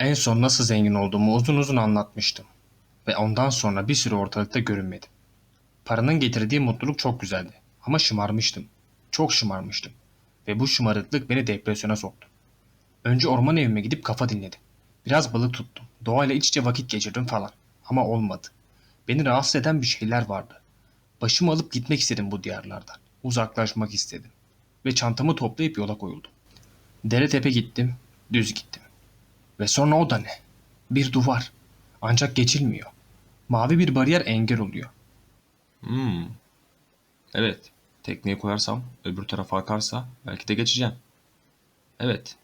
En son nasıl zengin olduğumu uzun uzun anlatmıştım. Ve ondan sonra bir süre ortalıkta görünmedim. Paranın getirdiği mutluluk çok güzeldi. Ama şımarmıştım. Çok şımarmıştım. Ve bu şımarıklık beni depresyona soktu. Önce orman evime gidip kafa dinledim. Biraz balık tuttum. Doğayla iç içe vakit geçirdim falan. Ama olmadı. Beni rahatsız eden bir şeyler vardı. Başımı alıp gitmek istedim bu diyarlardan. Uzaklaşmak istedim. Ve çantamı toplayıp yola koyuldum. Dere tepe gittim, düz gittim. Ve sonra o da ne? Bir duvar. Ancak geçilmiyor. Mavi bir bariyer engel oluyor. Hmm. Evet. Tekneyi koyarsam öbür tarafa akarsa belki de geçeceğim. Evet.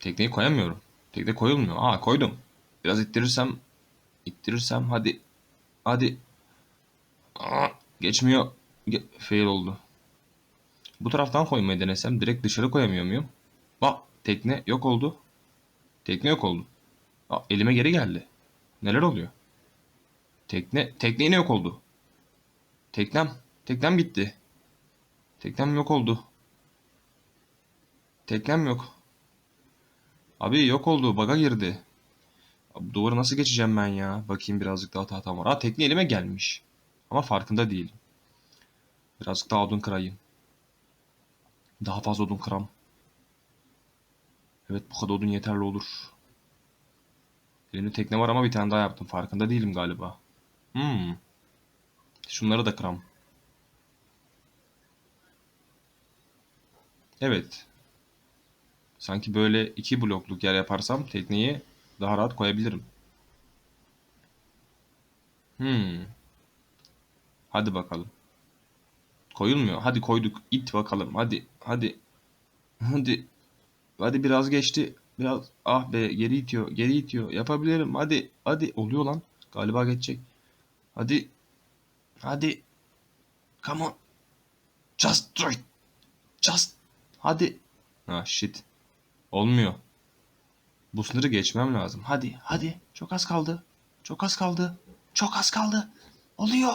Tekneyi koyamıyorum. Tekne koyulmuyor. Aa koydum. Biraz ittirirsem ittirirsem hadi hadi Aa, geçmiyor. Ge- fail oldu. Bu taraftan koymayı denesem direkt dışarı koyamıyor muyum? Bak tekne yok oldu. Tekne yok oldu. Aa, elime geri geldi. Neler oluyor? Tekne tekne yine yok oldu. Teknem. Teknem gitti. Teknem yok oldu. Teknem yok. Abi yok oldu. Baga girdi. Abi, duvarı nasıl geçeceğim ben ya? Bakayım birazcık daha tahtam var. Aa tekne elime gelmiş. Ama farkında değilim. Birazcık daha odun kırayım. Daha fazla odun kıram. Evet bu kadar odun yeterli olur. Elimde tekne var ama bir tane daha yaptım. Farkında değilim galiba. Hmm. Şunları da kıram. Evet. Sanki böyle iki blokluk yer yaparsam tekneyi daha rahat koyabilirim. Hmm. Hadi bakalım. Koyulmuyor. Hadi koyduk. İt bakalım. Hadi. Hadi. Hadi. Hadi biraz geçti. Biraz. Ah be geri itiyor. Geri itiyor. Yapabilirim. Hadi. Hadi. Oluyor lan. Galiba geçecek. Hadi. Hadi. Come on. Just do it. Just. Hadi. Ha shit. Olmuyor. Bu sınırı geçmem lazım. Hadi. Hadi. Çok az kaldı. Çok az kaldı. Çok az kaldı. Oluyor.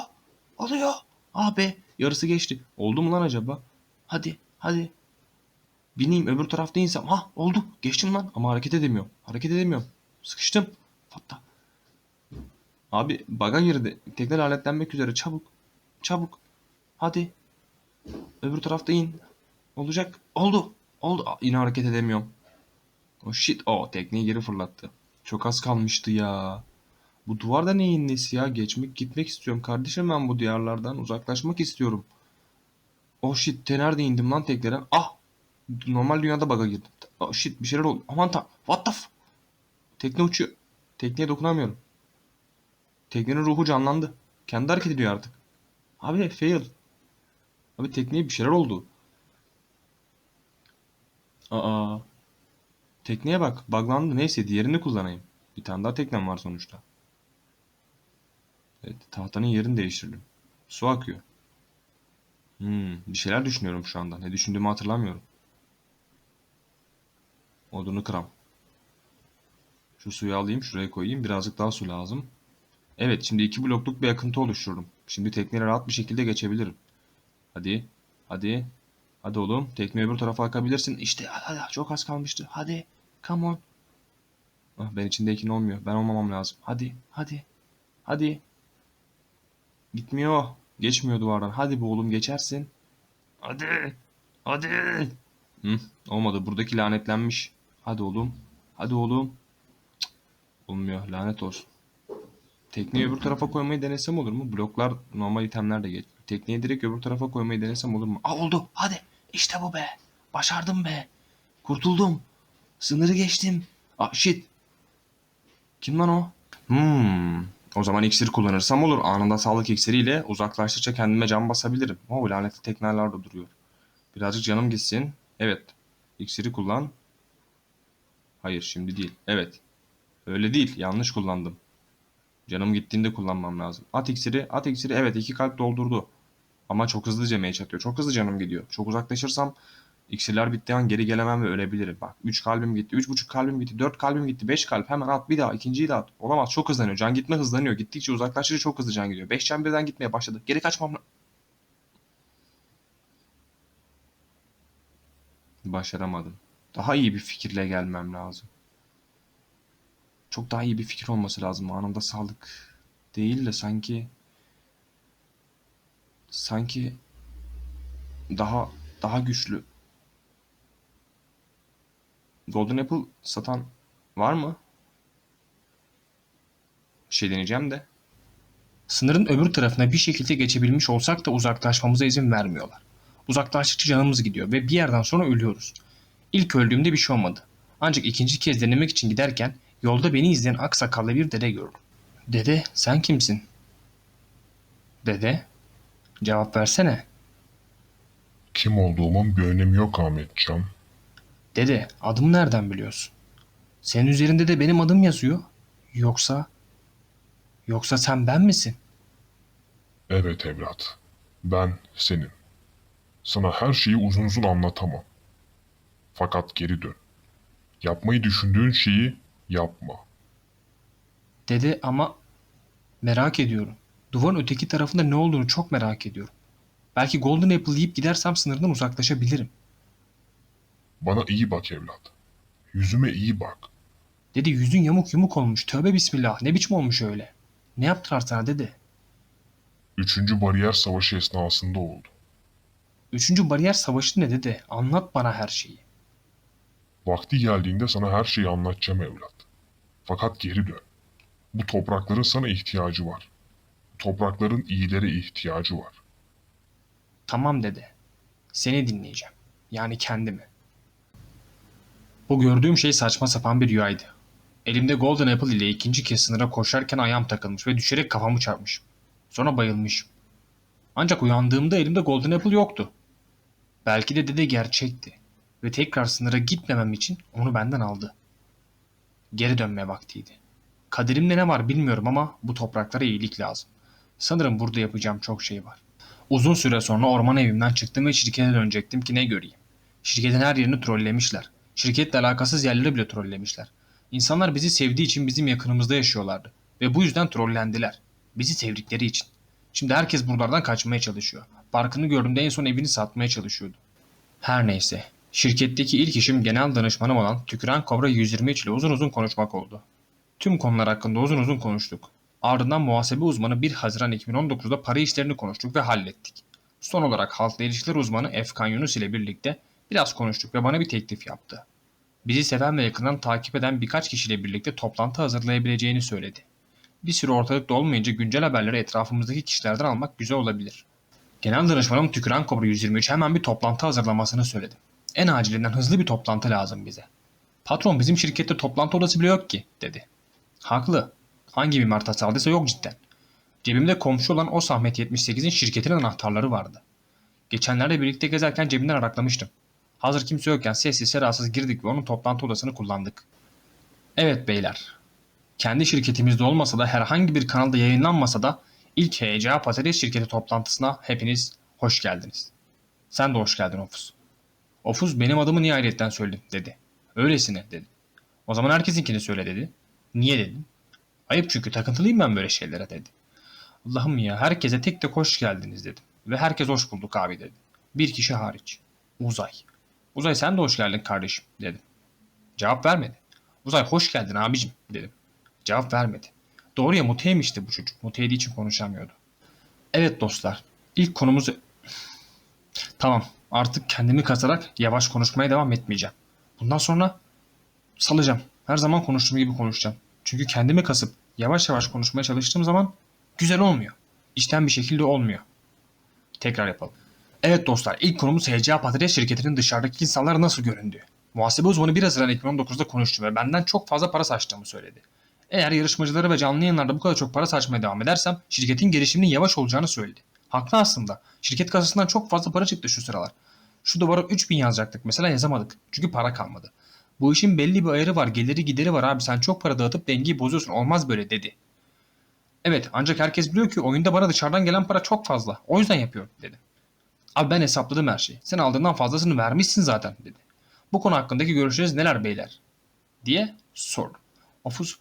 Oluyor. Ah be. Yarısı geçti. Oldu mu lan acaba? Hadi. Hadi. Bineyim öbür tarafta insem. Ha oldu. Geçtim lan. Ama hareket edemiyorum. Hareket edemiyorum. Sıkıştım. Fatta. Abi baga girdi. Tekne aletlenmek üzere. Çabuk. Çabuk. Hadi. Öbür tarafta in. Olacak. Oldu. Oldu. Aa, yine hareket edemiyorum. Oh shit. Oh tekneyi geri fırlattı. Çok az kalmıştı ya. Bu duvarda neyin nesi ya? Geçmek gitmek istiyorum. Kardeşim ben bu diyarlardan uzaklaşmak istiyorum. Oh shit. Te nerede indim lan tekneden? Ah. Normal dünyada baga girdim. Oh shit. Bir şeyler oldu. Aman ta. What the f... Tekne uçuyor. Tekneye dokunamıyorum. Teknenin ruhu canlandı. Kendi hareket ediyor artık. Abi fail. Abi tekneye bir şeyler oldu. Aa. Tekneye bak. Buglandı. Neyse diğerini kullanayım. Bir tane daha teknem var sonuçta. Evet. Tahtanın yerini değiştirdim. Su akıyor. Hmm, bir şeyler düşünüyorum şu anda. Ne düşündüğümü hatırlamıyorum. Odunu kıram. Şu suyu alayım. Şuraya koyayım. Birazcık daha su lazım. Evet şimdi iki blokluk bir akıntı oluştururum. Şimdi tekneyle rahat bir şekilde geçebilirim. Hadi. Hadi. Hadi oğlum. Tekne öbür tarafa akabilirsin. İşte hadi, hadi, çok az kalmıştı. Hadi. Come on. Ah, ben içindeyken olmuyor. Ben olmamam lazım. Hadi. Hadi. Hadi. Gitmiyor. Geçmiyor duvardan. Hadi bu oğlum geçersin. Hadi. Hadi. Hı, olmadı. Buradaki lanetlenmiş. Hadi oğlum. Hadi oğlum. Cık, olmuyor. Lanet olsun. Tekneyi öbür tarafa koymayı denesem olur mu? Bloklar normal itemler de geç. Tekneyi direkt öbür tarafa koymayı denesem olur mu? Aa oldu. Hadi. İşte bu be. Başardım be. Kurtuldum. Sınırı geçtim. Aa shit. Kim lan o? Hmm. O zaman iksir kullanırsam olur. Anında sağlık iksiriyle uzaklaştıkça kendime can basabilirim. Oo lanetli tekneler de duruyor. Birazcık canım gitsin. Evet. İksiri kullan. Hayır şimdi değil. Evet. Öyle değil. Yanlış kullandım. Canım gittiğinde kullanmam lazım. At iksiri, at iksiri. Evet iki kalp doldurdu. Ama çok hızlıca mage atıyor. Çok hızlı canım gidiyor. Çok uzaklaşırsam iksirler bittiği an geri gelemem ve ölebilirim. Bak 3 kalbim gitti, 3,5 kalbim gitti, 4 kalbim gitti, 5 kalp. Hemen at bir daha ikinciyi de at. Olamaz çok hızlanıyor. Can gitme hızlanıyor. Gittikçe uzaklaştıkça çok hızlı can gidiyor. 5 can birden gitmeye başladı. Geri kaçmam Başaramadım. Daha iyi bir fikirle gelmem lazım. çok daha iyi bir fikir olması lazım. Anında sağlık değil de sanki sanki daha daha güçlü. Golden Apple satan var mı? Bir şey deneyeceğim de. Sınırın öbür tarafına bir şekilde geçebilmiş olsak da uzaklaşmamıza izin vermiyorlar. Uzaklaştıkça canımız gidiyor ve bir yerden sonra ölüyoruz. İlk öldüğümde bir şey olmadı. Ancak ikinci kez denemek için giderken yolda beni izleyen aksakallı bir dede gördüm. Dede sen kimsin? Dede cevap versene. Kim olduğumun bir önemi yok Ahmetcan. Dede adımı nereden biliyorsun? Senin üzerinde de benim adım yazıyor. Yoksa... Yoksa sen ben misin? Evet evlat. Ben senim. Sana her şeyi uzun uzun anlatamam. Fakat geri dön. Yapmayı düşündüğün şeyi yapma. Dede ama merak ediyorum. Duvarın öteki tarafında ne olduğunu çok merak ediyorum. Belki Golden Apple yiyip gidersem sınırdan uzaklaşabilirim. Bana iyi bak evlat. Yüzüme iyi bak. Dede yüzün yamuk yumuk olmuş. Tövbe bismillah. Ne biçim olmuş öyle? Ne yaptılar sana dede? Üçüncü bariyer savaşı esnasında oldu. Üçüncü bariyer savaşı ne dede? Anlat bana her şeyi. Vakti geldiğinde sana her şeyi anlatacağım evlat. Fakat geri dön. Bu toprakların sana ihtiyacı var. Toprakların iyilere ihtiyacı var. Tamam dede. Seni dinleyeceğim. Yani kendimi. Bu gördüğüm şey saçma sapan bir rüyaydı. Elimde Golden Apple ile ikinci kez sınıra koşarken ayağım takılmış ve düşerek kafamı çarpmışım. Sonra bayılmışım. Ancak uyandığımda elimde Golden Apple yoktu. Belki de dede gerçekti ve tekrar sınıra gitmemem için onu benden aldı. Geri dönme vaktiydi. Kaderimde ne var bilmiyorum ama bu topraklara iyilik lazım. Sanırım burada yapacağım çok şey var. Uzun süre sonra orman evimden çıktım ve şirkete dönecektim ki ne göreyim. Şirketin her yerini trollemişler. Şirketle alakasız yerleri bile trollemişler. İnsanlar bizi sevdiği için bizim yakınımızda yaşıyorlardı. Ve bu yüzden trollendiler. Bizi sevdikleri için. Şimdi herkes buralardan kaçmaya çalışıyor. Parkını gördüğümde en son evini satmaya çalışıyordu. Her neyse. Şirketteki ilk işim genel danışmanım olan Tüküren Kobra 123 ile uzun uzun konuşmak oldu. Tüm konular hakkında uzun uzun konuştuk. Ardından muhasebe uzmanı 1 Haziran 2019'da para işlerini konuştuk ve hallettik. Son olarak halkla ilişkiler uzmanı Efkan Yunus ile birlikte biraz konuştuk ve bana bir teklif yaptı. Bizi seven ve yakından takip eden birkaç kişiyle birlikte toplantı hazırlayabileceğini söyledi. Bir süre ortalıkta olmayınca güncel haberleri etrafımızdaki kişilerden almak güzel olabilir. Genel danışmanım Tüküren Kobra 123 hemen bir toplantı hazırlamasını söyledi. En acilinden hızlı bir toplantı lazım bize. Patron bizim şirkette toplantı odası bile yok ki dedi. Haklı. Hangi bir marta saldıysa yok cidden. Cebimde komşu olan o Sahmet 78'in şirketinin anahtarları vardı. Geçenlerde birlikte gezerken cebimden araklamıştım. Hazır kimse yokken sessiz sedasız girdik ve onun toplantı odasını kullandık. Evet beyler. Kendi şirketimizde olmasa da herhangi bir kanalda yayınlanmasa da ilk HCA Patates şirketi toplantısına hepiniz hoş geldiniz. Sen de hoş geldin Ofuz. Ofuz benim adımı niye ayrıyetten söyledin dedi. Öylesine dedi. O zaman herkesinkini söyle dedi. Niye dedim. Ayıp çünkü takıntılıyım ben böyle şeylere dedi. Allah'ım ya herkese tek tek hoş geldiniz dedim. Ve herkes hoş bulduk abi dedi. Bir kişi hariç. Uzay. Uzay sen de hoş geldin kardeşim dedim. Cevap vermedi. Uzay hoş geldin abicim dedim. Cevap vermedi. Doğruya muteymişti bu çocuk. Muteydiği için konuşamıyordu. Evet dostlar. ilk konumuzu... Tamam artık kendimi kasarak yavaş konuşmaya devam etmeyeceğim. Bundan sonra salacağım. Her zaman konuştuğum gibi konuşacağım. Çünkü kendimi kasıp yavaş yavaş konuşmaya çalıştığım zaman güzel olmuyor. İşten bir şekilde olmuyor. Tekrar yapalım. Evet dostlar ilk konumuz HCA Patates şirketinin dışarıdaki insanlar nasıl göründüğü. Muhasebe uzmanı 1 Haziran 2019'da konuştu ve benden çok fazla para saçtığımı söyledi. Eğer yarışmacıları ve canlı yayınlarda bu kadar çok para saçmaya devam edersem şirketin gelişiminin yavaş olacağını söyledi. Haklı aslında. Şirket kasasından çok fazla para çıktı şu sıralar. Şu duvara 3000 yazacaktık mesela yazamadık. Çünkü para kalmadı. Bu işin belli bir ayarı var, geliri gideri var abi sen çok para dağıtıp dengeyi bozuyorsun olmaz böyle dedi. Evet ancak herkes biliyor ki oyunda bana dışarıdan gelen para çok fazla. O yüzden yapıyorum dedi. Abi ben hesapladım her şeyi. Sen aldığından fazlasını vermişsin zaten dedi. Bu konu hakkındaki görüşleriniz neler beyler? Diye sordum. Ofuz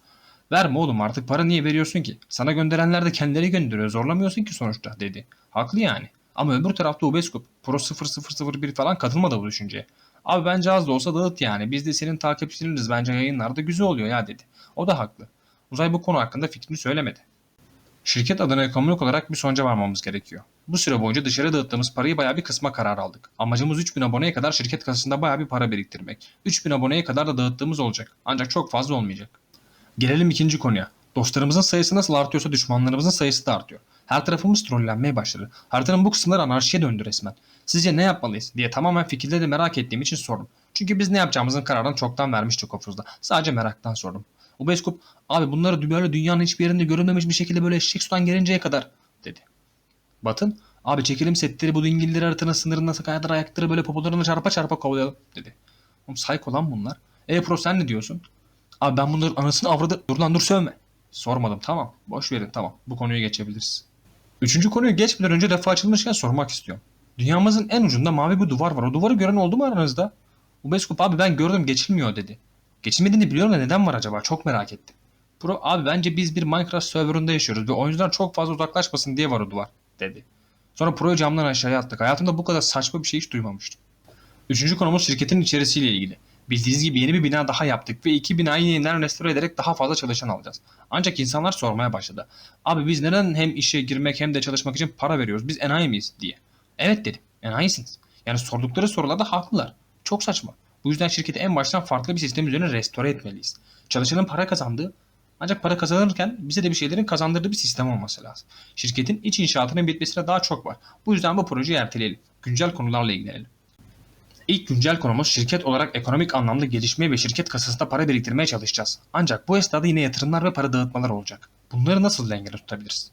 verme oğlum artık para niye veriyorsun ki? Sana gönderenler de kendileri gönderiyor zorlamıyorsun ki sonuçta dedi. Haklı yani. Ama öbür tarafta Ubescoop Pro 0001 falan katılmadı bu düşünceye. Abi bence az da olsa dağıt yani. Biz de senin takipçileriz. Bence yayınlarda güzel oluyor ya dedi. O da haklı. Uzay bu konu hakkında fikrini söylemedi. Şirket adına ekonomik olarak bir sonuca varmamız gerekiyor. Bu süre boyunca dışarı dağıttığımız parayı bayağı bir kısma karar aldık. Amacımız 3000 aboneye kadar şirket kasasında bayağı bir para biriktirmek. 3000 aboneye kadar da dağıttığımız olacak. Ancak çok fazla olmayacak. Gelelim ikinci konuya. Dostlarımızın sayısı nasıl artıyorsa düşmanlarımızın sayısı da artıyor. Her tarafımız trollenmeye başladı. Haritanın bu kısımları anarşiye döndü resmen. Sizce ne yapmalıyız diye tamamen fikirleri merak ettiğim için sordum. Çünkü biz ne yapacağımızın kararını çoktan vermiştik o fırzda. Sadece meraktan sordum. Ubeskop abi bunları böyle dünyanın hiçbir yerinde görülmemiş bir şekilde böyle eşek sudan gelinceye kadar dedi. Batın abi çekelim setleri bu dingilleri haritanın sınırında kadar ayakları böyle popolarını çarpa çarpa kovalayalım dedi. Oğlum psycho lan bunlar. E pro sen ne diyorsun? Abi ben bunların anasını avradı. Dur lan dur sövme. Sormadım tamam. Boş verin tamam. Bu konuyu geçebiliriz. Üçüncü konuyu geçmeden önce defa açılmışken sormak istiyorum. Dünyamızın en ucunda mavi bir duvar var. O duvarı gören oldu mu aranızda? Ubeskop abi ben gördüm geçilmiyor dedi. Geçilmediğini biliyorum da neden var acaba? Çok merak ettim. Pro abi bence biz bir Minecraft serverında yaşıyoruz ve oyuncular çok fazla uzaklaşmasın diye var o duvar dedi. Sonra Pro'yu camdan aşağıya attık. Hayatımda bu kadar saçma bir şey hiç duymamıştım. Üçüncü konumuz şirketin içerisiyle ilgili. Bildiğiniz gibi yeni bir bina daha yaptık ve iki binayı yeniden restore ederek daha fazla çalışan alacağız. Ancak insanlar sormaya başladı. Abi biz neden hem işe girmek hem de çalışmak için para veriyoruz? Biz enayi miyiz diye. Evet dedim. Enayisiniz. Yani sordukları sorularda haklılar. Çok saçma. Bu yüzden şirketi en baştan farklı bir sistem üzerine restore etmeliyiz. Çalışanın para kazandığı ancak para kazanırken bize de bir şeylerin kazandırdığı bir sistem olması lazım. Şirketin iç inşaatının bitmesine daha çok var. Bu yüzden bu projeyi erteleyelim. Güncel konularla ilgilenelim. İlk güncel konumuz şirket olarak ekonomik anlamda gelişmeye ve şirket kasasında para biriktirmeye çalışacağız. Ancak bu esnada yine yatırımlar ve para dağıtmalar olacak. Bunları nasıl dengede tutabiliriz?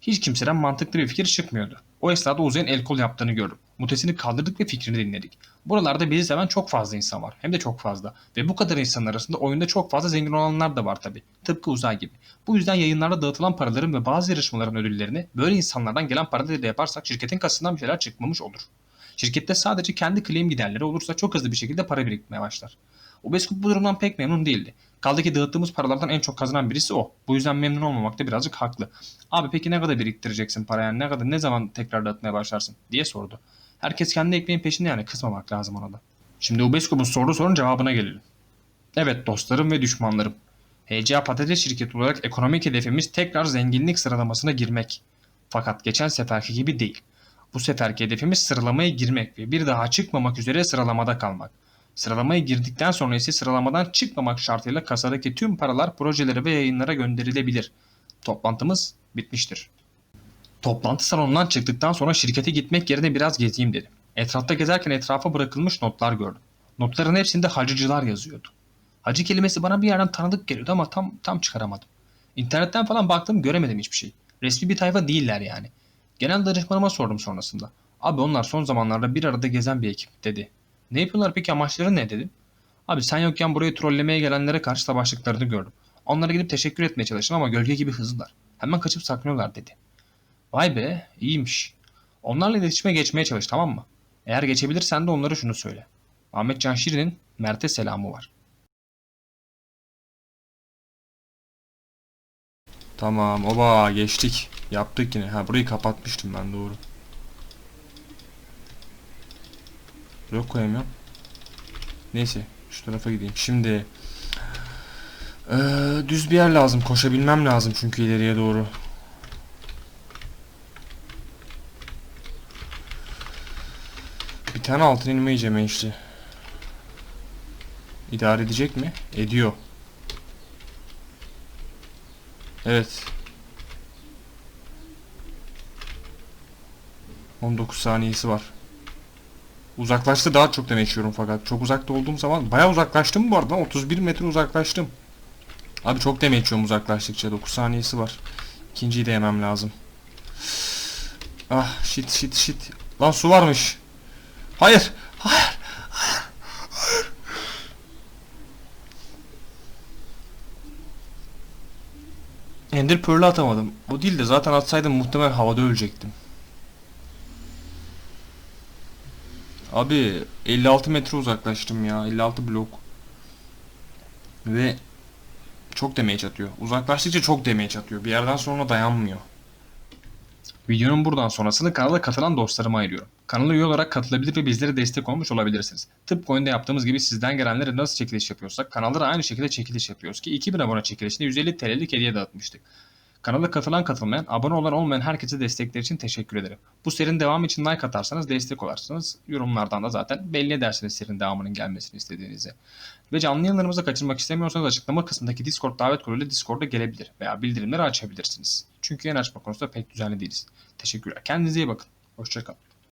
Hiç kimseden mantıklı bir fikir çıkmıyordu. O esnada Uzay'ın el kol yaptığını gördüm. Mutesini kaldırdık ve fikrini dinledik. Buralarda bizi seven çok fazla insan var. Hem de çok fazla. Ve bu kadar insan arasında oyunda çok fazla zengin olanlar da var tabi. Tıpkı Uzay gibi. Bu yüzden yayınlarda dağıtılan paraların ve bazı yarışmaların ödüllerini böyle insanlardan gelen paralarıyla yaparsak şirketin kasasından bir şeyler çıkmamış olur. Şirkette sadece kendi claim giderleri olursa çok hızlı bir şekilde para birikmeye başlar. Ubescup bu durumdan pek memnun değildi. Kaldı ki dağıttığımız paralardan en çok kazanan birisi o. Bu yüzden memnun olmamakta birazcık haklı. Abi peki ne kadar biriktireceksin para yani ne kadar ne zaman tekrar dağıtmaya başlarsın diye sordu. Herkes kendi ekmeğin peşinde yani kızmamak lazım ona da. Şimdi Ubescup'un sorduğu sorunun cevabına gelelim. Evet dostlarım ve düşmanlarım. HCA Patates şirketi olarak ekonomik hedefimiz tekrar zenginlik sıralamasına girmek. Fakat geçen seferki gibi değil. Bu seferki hedefimiz sıralamaya girmek ve bir daha çıkmamak üzere sıralamada kalmak. Sıralamaya girdikten sonra ise sıralamadan çıkmamak şartıyla kasadaki tüm paralar projelere ve yayınlara gönderilebilir. Toplantımız bitmiştir. Toplantı salonundan çıktıktan sonra şirkete gitmek yerine biraz gezeyim dedim. Etrafta gezerken etrafa bırakılmış notlar gördüm. Notların hepsinde hacıcılar yazıyordu. Hacı kelimesi bana bir yerden tanıdık geliyordu ama tam tam çıkaramadım. İnternetten falan baktım göremedim hiçbir şey. Resmi bir tayfa değiller yani. Genel danışmanıma sordum sonrasında. Abi onlar son zamanlarda bir arada gezen bir ekip dedi. Ne yapıyorlar peki amaçları ne dedim. Abi sen yokken burayı trollemeye gelenlere karşı savaştıklarını gördüm. Onlara gidip teşekkür etmeye çalıştım ama gölge gibi hızlılar. Hemen kaçıp saklanıyorlar dedi. Vay be iyiymiş. Onlarla iletişime geçmeye çalış tamam mı? Eğer geçebilirsen de onlara şunu söyle. Ahmet Can Şirin'in Mert'e selamı var. Tamam oba geçtik. Yaptık yine. Ha burayı kapatmıştım ben doğru. Yok koyamıyorum. Neyse şu tarafa gideyim. Şimdi eee, düz bir yer lazım. Koşabilmem lazım çünkü ileriye doğru. Bir tane altın elma yiyeceğim işte. İdare edecek mi? Ediyor. Evet. 19 saniyesi var. Uzaklaştı daha çok demek istiyorum fakat. Çok uzakta olduğum zaman bayağı uzaklaştım bu arada. 31 metre uzaklaştım. Abi çok demek içiyorum uzaklaştıkça. 9 saniyesi var. İkinciyi de yemem lazım. Ah shit shit shit. Lan su varmış. Hayır. Hayır. Ender Pearl'ü atamadım. O değil de zaten atsaydım muhtemelen havada ölecektim. Abi 56 metre uzaklaştım ya. 56 blok. Ve çok damage atıyor. Uzaklaştıkça çok damage atıyor. Bir yerden sonra dayanmıyor. Videonun buradan sonrasını kanala katılan dostlarıma ayırıyorum. Kanala üye olarak katılabilir ve bizlere destek olmuş olabilirsiniz. Tıpkı oyunda yaptığımız gibi sizden gelenlere nasıl çekiliş yapıyorsak kanallara aynı şekilde çekiliş yapıyoruz ki 2000 abone çekilişinde 150 TL'lik hediye dağıtmıştık. Kanala katılan katılmayan, abone olan olmayan herkese destekler için teşekkür ederim. Bu serinin devamı için like atarsanız destek olarsınız. Yorumlardan da zaten belli edersiniz serinin devamının gelmesini istediğinizi. Ve canlı yayınlarımızı kaçırmak istemiyorsanız açıklama kısmındaki Discord davet koduyla Discord'a gelebilir veya bildirimleri açabilirsiniz. Çünkü yayın açma konusunda pek düzenli değiliz. Teşekkürler. Kendinize iyi bakın. Hoşçakalın.